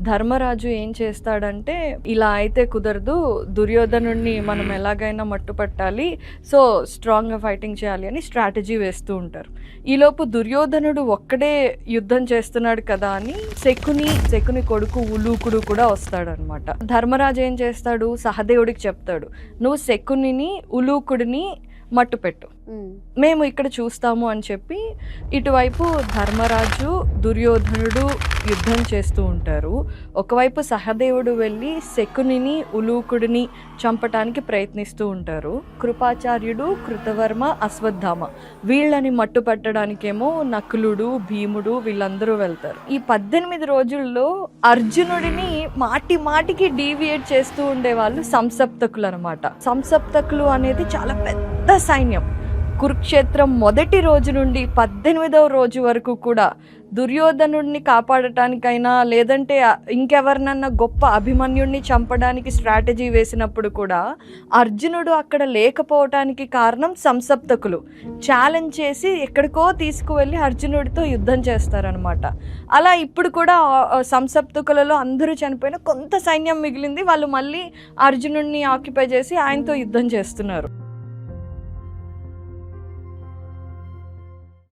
ధర్మరాజు ఏం చేస్తాడంటే ఇలా అయితే కుదరదు దుర్యోధనుడిని మనం ఎలాగైనా మట్టుపట్టాలి సో స్ట్రాంగ్గా ఫైటింగ్ చేయాలి అని స్ట్రాటజీ వేస్తూ ఉంటారు. ఈలోపు దుర్యోధనుడు ఒక్కడే యుద్ధం చేస్తున్నాడు కదా అని శకుని శకుని కొడుకు ఉలూకుడు కూడా వస్తాడనమాట. ధర్మరాజు ఏం చేస్తాడు? సహదేవుడికి చెప్తాడు నువ్వు శకునిని ఉలూకుడిని మట్టుపెట్టు. మేము ఇక్కడ చూస్తాము అని చెప్పి ఇటువైపు ధర్మరాజు దుర్యోధనుడు యుద్ధం చేస్తూ ఉంటారు. ఒకవైపు సహదేవుడు వెళ్ళి శకునిని ఉలూకుడిని చంపటానికి ప్రయత్నిస్తూ ఉంటారు. కృపాచార్యుడు కృతవర్మ అశ్వత్థామ వీళ్ళని మట్టు పెట్టడానికేమో నకులుడు భీముడు వీళ్ళందరూ వెళ్తారు. ఈ పద్దెనిమిది రోజుల్లో అర్జునుడిని మాటి మాటికి డీవియేట్ చేస్తూ ఉండేవాళ్ళు సంసప్తకులు అనమాట సంసప్తకులు అనేది చాలా పెద్ద సైన్యం. కురుక్షేత్రం మొదటి రోజు నుండి పద్దెనిమిదవ రోజు వరకు కూడా దుర్యోధనుడిని కాపాడటానికైనా లేదంటే ఇంకెవరినన్నా గొప్ప అభిమన్యుడిని చంపడానికి స్ట్రాటజీ వేసినప్పుడు కూడా అర్జునుడు అక్కడ లేకపోవటానికి కారణం సంసప్తకులు. ఛాలెంజ్ చేసి ఎక్కడికో తీసుకువెళ్ళి అర్జునుడితో యుద్ధం చేస్తారనమాట అలా ఇప్పుడు కూడా సంసప్తకులలో అందరూ చనిపోయిన కొంత సైన్యం మిగిలింది. వాళ్ళు మళ్ళీ అర్జునుడిని ఆక్యుపై చేసి ఆయనతో యుద్ధం చేస్తున్నారు.